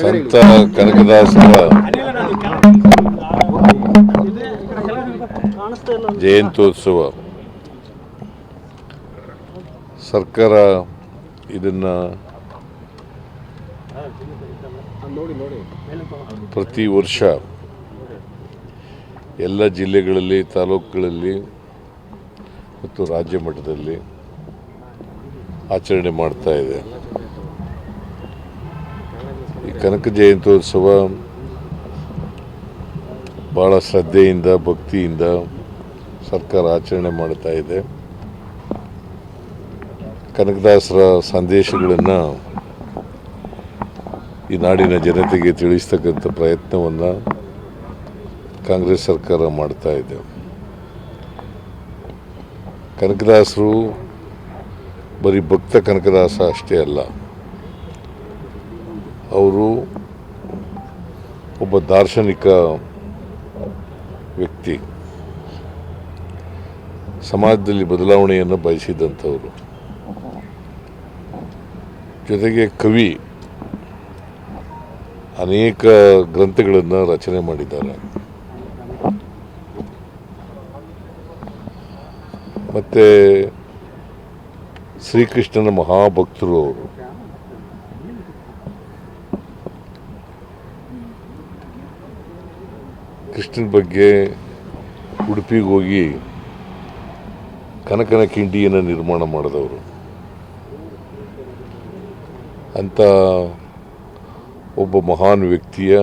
ಸಂತ ಕನಕದಾಸರ ಜಯಂತ್ಯೋತ್ಸವ. ಸರ್ಕಾರ ಇದನ್ನು ಪ್ರತಿ ವರ್ಷ ಎಲ್ಲ ಜಿಲ್ಲೆಗಳಲ್ಲಿ, ತಾಲೂಕುಗಳಲ್ಲಿ ಮತ್ತು ರಾಜ್ಯ ಮಟ್ಟದಲ್ಲಿ ಆಚರಣೆ ಮಾಡ್ತಾ ಇದೆ. ಈ ಕನಕ ಜಯಂತ್ಯೋತ್ಸವ ಭಾಳ ಶ್ರದ್ಧೆಯಿಂದ, ಭಕ್ತಿಯಿಂದ ಸರ್ಕಾರ ಆಚರಣೆ ಮಾಡ್ತಾ ಇದೆ. ಕನಕದಾಸರ ಸಂದೇಶಗಳನ್ನು ಈ ನಾಡಿನ ಜನತೆಗೆ ತಿಳಿಸ್ತಕ್ಕಂಥ ಪ್ರಯತ್ನವನ್ನು ಕಾಂಗ್ರೆಸ್ ಸರ್ಕಾರ ಮಾಡ್ತಾ ಇದೆ. ಕನಕದಾಸರು ಬರೀ ಭಕ್ತ ಕನಕದಾಸ ಅಷ್ಟೇ ಅಲ್ಲ ಅವರು ಒಬ್ಬ ದಾರ್ಶನಿಕ ವ್ಯಕ್ತಿ. ಸಮಾಜದಲ್ಲಿ ಬದಲಾವಣೆಯನ್ನು ಬಯಸಿದಂಥವರು. ಜೊತೆಗೆ ಕವಿ ಅನೇಕ ಗ್ರಂಥಗಳನ್ನು ರಚನೆ ಮಾಡಿದ್ದಾರೆ. ಮತ್ತು ಶ್ರೀಕೃಷ್ಣನ ಮಹಾಭಕ್ತರು ಅವರು. ಕೃಷ್ಣನ ಬಗ್ಗೆ ಉಡುಪಿಗೆ ಹೋಗಿ ಕನಕನ ಕಿಂಡಿಯನ್ನು ನಿರ್ಮಾಣ ಮಾಡಿದವರು. ಅಂಥ ಒಬ್ಬ ಮಹಾನ್ ವ್ಯಕ್ತಿಯ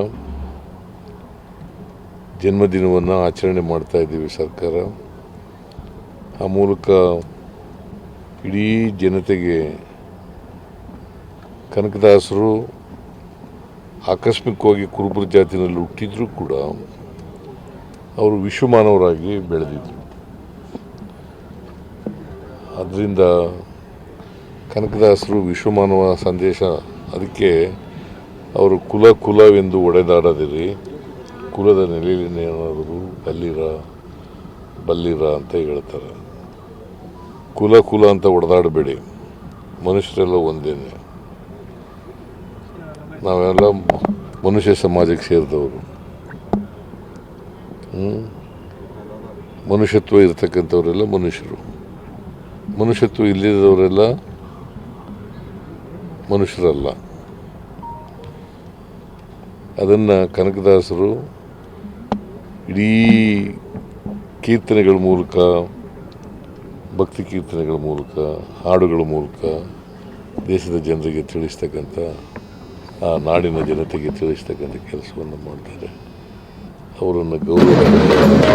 ಜನ್ಮದಿನವನ್ನು ಆಚರಣೆ ಮಾಡ್ತಾ ಇದ್ದೀವಿ ಸರ್ಕಾರ. ಆ ಮೂಲಕ ಇಡೀ ಜನತೆಗೆ ಕನಕದಾಸರು ಆಕಸ್ಮಿಕವಾಗಿ ಕುರುಬರ ಜಾತಿನಲ್ಲಿ ಹುಟ್ಟಿದ್ರೂ ಕೂಡ ಅವರು ವಿಶ್ವಮಾನವರಾಗಿ ಬೆಳೆದಿದ್ದರು ಅದರಿಂದ ಕನಕದಾಸರು ವಿಶ್ವಮಾನವ ಸಂದೇಶ ಅದಕ್ಕೆ ಅವರು ಕುಲ ಕುಲವೆಂದು ಒಡೆದಾಡದಿರಿ, ಕುಲದ ನೆಲೆಯಲ್ಲಿ ಏನಾದರೂ ಬಲ್ಲಿರ ಬಲ್ಲಿರ ಅಂತ ಹೇಳ್ತಾರೆ. ಕುಲ ಕುಲ ಅಂತ ಒಡೆದಾಡಬೇಡಿ, ಮನುಷ್ಯರೆಲ್ಲ ಒಂದೇನೆ. ನಾವೆಲ್ಲ ಮನುಷ್ಯ ಸಮಾಜಕ್ಕೆ ಸೇರಿದವರು? ಮನುಷ್ಯತ್ವ ಇರತಕ್ಕಂಥವರೆಲ್ಲ ಮನುಷ್ಯರು. ಮನುಷ್ಯತ್ವ ಇಲ್ಲದವರೆಲ್ಲ ಮನುಷ್ಯರಲ್ಲ. ಅದನ್ನು ಕನಕದಾಸರು ಇಡೀ ಕೀರ್ತನೆಗಳ ಮೂಲಕ, ಭಕ್ತಿ ಕೀರ್ತನೆಗಳ ಮೂಲಕ, ಹಾಡುಗಳ ಮೂಲಕ ದೇಶದ ಜನರಿಗೆ ತಿಳಿಸ್ತಕ್ಕಂಥ, ಆ ನಾಡಿನ ಜನತೆಗೆ ತಿಳಿಸ್ತಕ್ಕಂಥ ಕೆಲಸವನ್ನು ಮಾಡ್ತಾರೆ ಅವರನ್ನು ಗೌರವ